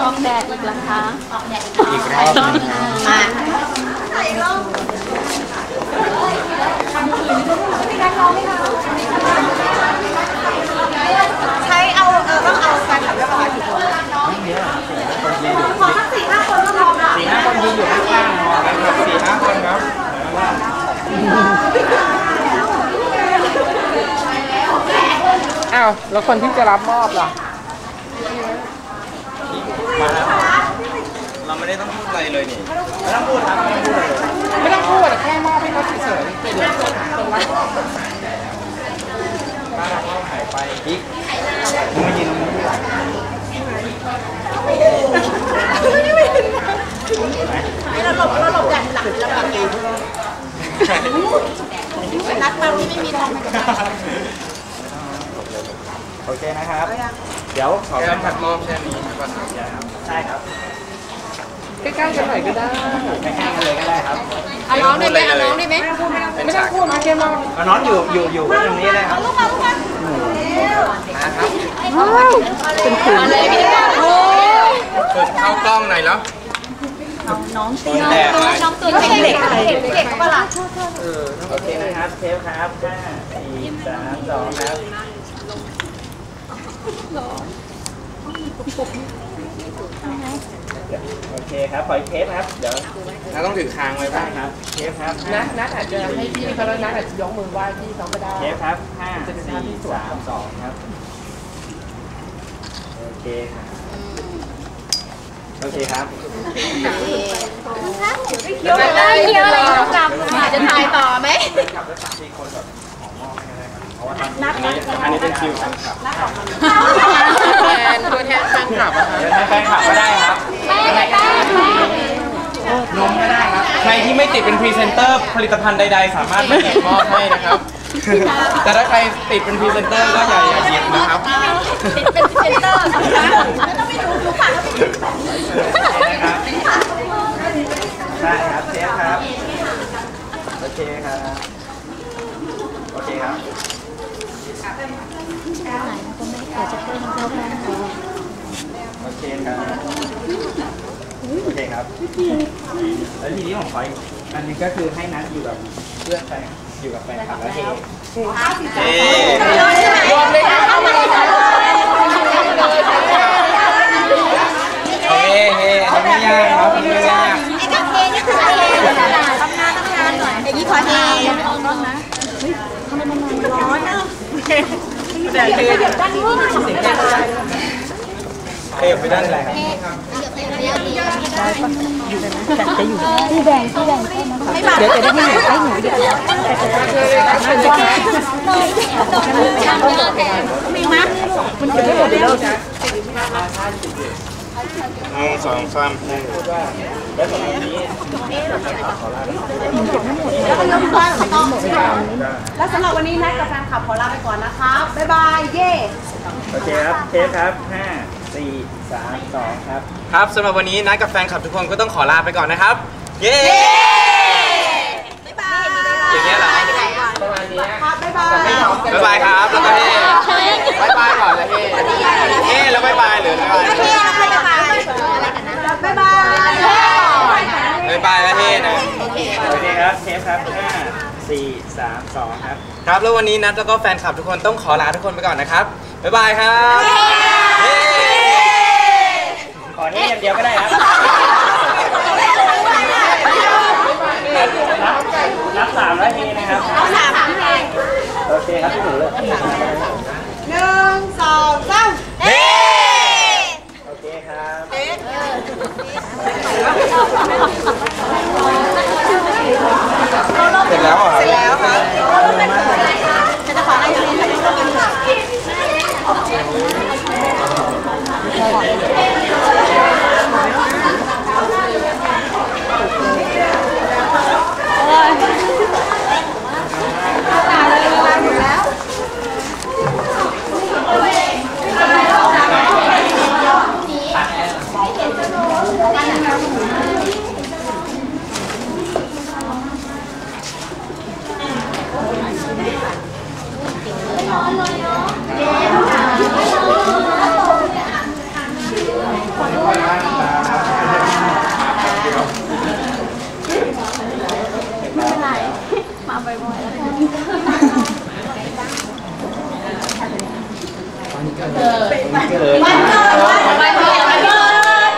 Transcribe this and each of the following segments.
ออกแดดอีกแล้วคะอีกรอบหนึงครับใช้เอาเออต้องเอาแฟนคลับด้วยป่ะคะกี่คนไม่เยอะคนยืนอยู่ขอสักสี่ห้าคนก็พอค่ะสี่ห้าคนยืนอยู่ข้างๆนอนกันครับสี่ห้าคนครับอ้าวแล้วคนที่จะรับมอบล่ะ มาแล้วเราไม่ได้ต้องพูดอะไรเลยนี่ไม่ต้องพูดครับไม่ต้องพูดเลยไม่ต้องพูดแค่มอบให้เขาเฉยๆเป็นคนรับมอบบ้าเราหายไปอีกมึงมายืนตรงนี้เราหลบเราหลบอย่างหลังแล้วแบบนี้นัดมาที่ไม่มีทอง โอเคนะครับ เดี๋ยวขอแค่ผัดมอบแค่นี้ก่อนใช่ครับใกล้ๆกันหน่อยก็ได้ใกล้ๆกันเลยก็ได้ครับเอาน้องได้ไหมเอาน้องได้ไหมไม่ต้องพูดมาแค่มอบน้องอยู่อยู่อยู่ตรงนี้เลยครับลูกมาลูกมานะครับเป็นขืนเลยพี่ก้าโอ้ฝึกเข้ากล้องหน่อยแล้วน้องเตี้ยแดดเลยน้องตื่นไม่ใช่เด็กอะไรเด็กก็ล่ะโอเคนะครับเทปครับห้าสี่สามสองครับ โอเคครับปล่อยเทปครับ เดี๋ยวเราต้องถือค้างไว้บ้างครับเทปครับนัดนัดอาจจะให้พี่เขาแล้วนัดอาจจะยกมือไหว้พี่เขาก็ได้เทปครับห้าสี่สามสองครับ โอเคครับ โอเคครับเดี๋ยวได้เคี้ยวอะไรต้องกำจะถ่ายต่อไหมอันนี้เป็นคิวแฟนคลับแทนตัวแทนแฟนคลับอะคะเดี๋ยวให้แฟนคลับก็ได้ครับนมก็ได้ครับใครที่ไม่ติดเป็นพรีเซนเตอร์ผลิตภัณฑ์ใด ๆ สามารถมาแจกมอบให้นะครับ แต่ถ้าใครติดเป็นพรีเซนเตอร์ก็อย่าอย่าหยิบนะครับ ติดเป็นเซนเตอร์ ไม่ต้องไปดูดูปากแล้ว นะครับใช่ครับเชฟครับ โอเคครับ โอเคครับ โอเคครับ โอเคครับแล้วทีนี้ขออีกอันนึงก็คือให้นัดอยู่กับเพื่อนแฟนอยู่กับแฟนคลับแล้วเฮเฮรวมเลยค่ะเข้เลยค่ะเฮเฮอันนี้ไม่ยากครับอันนี้ไม่ยากไอ้กางเกงนี่คือเองทำงานทำงานหน่อยอย่างนี้ขอเองร้อนนะแต่คือเฮไปด้านไหนครับ ไม่บาดเดี๋ยวจะได้ให้หนูให้หนูเดี๋ยวมีมั้ยหนึ่งสองสามพูดว่าแล้วตรงนี้แล้วก็ยกบ้านของต้องแล้วสำหรับวันนี้นัดกับแฟนคลับขอลาไปก่อนนะครับ บ๊ายบาย เย่โอเคครับ เทปครับห้า สี่สามสองครับ ครับสำหรับวันนี้นัดกับแฟนคลับทุกคนก็ต้องขอลาไปก่อนนะครับ เย้บ๊ายบายอย่างเงี้ยเหรอประมาณนี้ครับบ๊ายบายบ๊ายบายครับแล้วก็เฮ้บ๊ายบายก่อนเลยเฮ้เฮ้แล้วบ๊ายบายหรือบ๊ายบายเย่แล้วบ๊ายบายบ๊ายบายบ๊ายบายแล้วเฮ้นะโอเคครับเทปครับห้าสี่สามสองครับ ครับแล้ววันนี้นัดแล้วก็แฟนคลับทุกคนต้องขอลาทุกคนไปก่อนนะครับบ๊ายบายครับเย้ ขอนี้อย่างเดียวก็ได้ครับนับสามแล้วเฮนะครับ เอาสามเพลง โอเคครับพี่หนูเลย หนึ่งสองสาม เฮ้โอเคครับ เสร็จแล้วเหรอครับ แล้วครับจะจะขอให้เพลงถ่ายรูปกันค่ะ โวันเกิดวันเกิดวันเกิดวันเกิด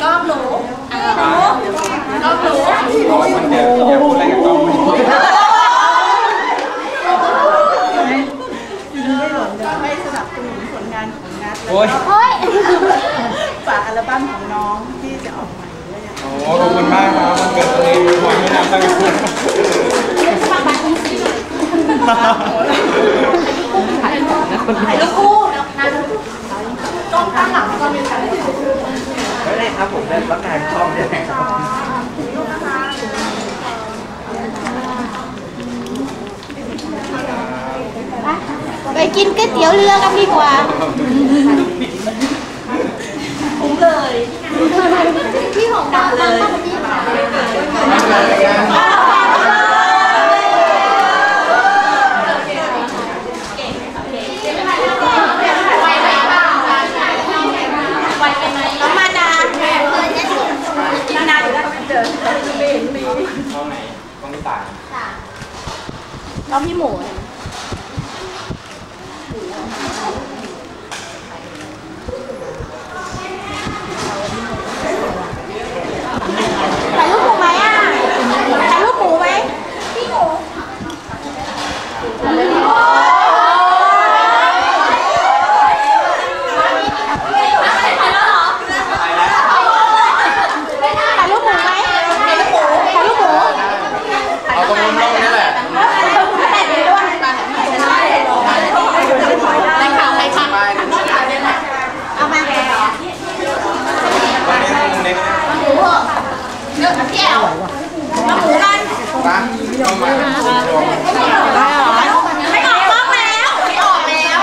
กล้องหนูกล้องหนู วันเกิดอย่าพูดอะไรกับกล้อง ให้สนับสนุนผลงานของนัท โอ้ย โอ้ย ฝากอัล บั้มของน้องที่จะออกใหม่ด้วยนะคะโอ้ขอบคุณมากครับวันเกิดตัวเองขอให้น้ำตั้งคุณถ่ายรูปคู่กล้องข้างหลังก็มีถ่ายรูปคู่ไม่ได้ครับผมได้รับการชอบเนี่ยครับไปกินก๋วยเตี๋ยวเรือกันดีกว่า คุ้มเลยที่ของเราเลยน้องมาดานานาอยู่แล้วเจอไม่เห็นมี กล้องไหนกล้องไม่ตาย เราพี่หมูเนี่ย ถ่ายรูปหมูไหมอะ ถ่ายรูปหมูไหมพี่หมูถ่ายรูปหมูไหมถ่ายรูปหมูถ่ายรูปหมู เอาตรงนู้นลงนี่แหละ แต่งด้วย ในข่าวในข่าว ไปตรงนี้ เอามา ตรงนี้ หมูเนื้อแก้วแล้วหมูกัน ปั๊บลงมา ไม่ออกกล้องแล้วไม่ออกแล้ว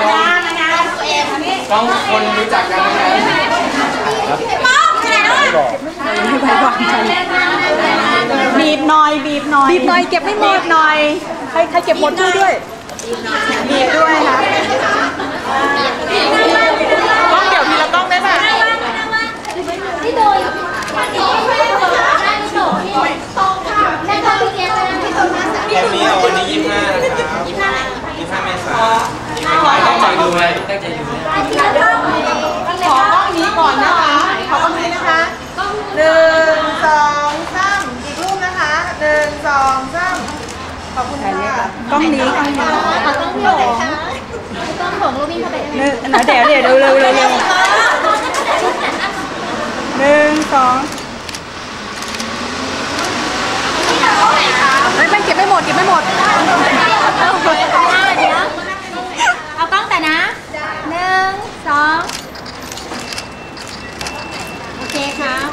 กล้อง นานาตัว เองนี่กล้องคนรู้จักกันนะป้องไปไหนแล้วอะบีบหน่อยบีบหน่อยบีบหน่อยเก็บไม่หมดหน่อยใครใครเก็บหมดช่วยด้วยบีบด้วยค่ะ กล้องเดี๋ยวทีละกล้องได้ป่ะ ที่โดยที่โดยที่โดยตรงค่ะแม่ก็พี่เกียร์นะพี่ตรงนั้น แคมนี้เอาวันนี้ยี่สิบห้านะครับยี่สิบห้าเมษายนตั้งใจดูไหมตั้งใจดูไหม ขอกล้องนี้ก่อนนะคะขอกล้องนี้นะคะหนึ่งสองสามอีกรูปนะคะหนึ่งสองสามขอบคุณค่ะก ล้องนี้กล้องนี้เอาต้องพี่หงต้องหงรูปนี้เข้าไปได้ไหมหนึ่งเดี๋ยวเดี๋ยวเร็วเร็วเร็วเร็วหนึ่งสองไม่ไม่เก็บไม่หมดเก็บไม่หมด เอากล้องแต่นะหนึ่งสองโอเคครับ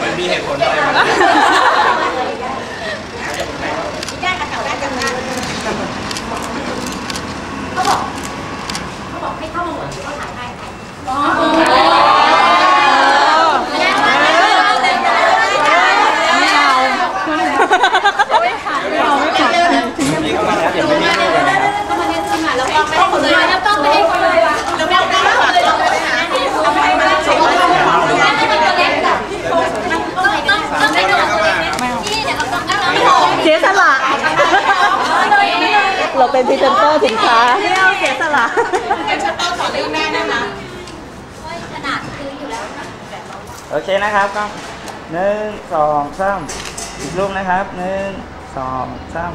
มันมีเหตุผลอะไรไหม นี่ก็มาแล้วเดี๋ยวไม่มีรูปเลยนะครับ แล้วกล้องไปให้คนเลยแล้วกล้องไปให้คนเลยแล้วแม่กล้องไปเลยเอาไปหาเอาไปมาส่งให้คนเลยให้คนเล็กกับต้องต้องไปดูคนเล็กนี่เดี๋ยวเอากล้องเอาไปหง เสียสละ เราเป็นพรีเซนเตอร์สินค้าไม่เอาเสียสละ ขนาดซื้ออยู่แล้ว โอเคนะครับก็หนึ่งสองสามอีกรูปนะครับหนึ่งสองสาม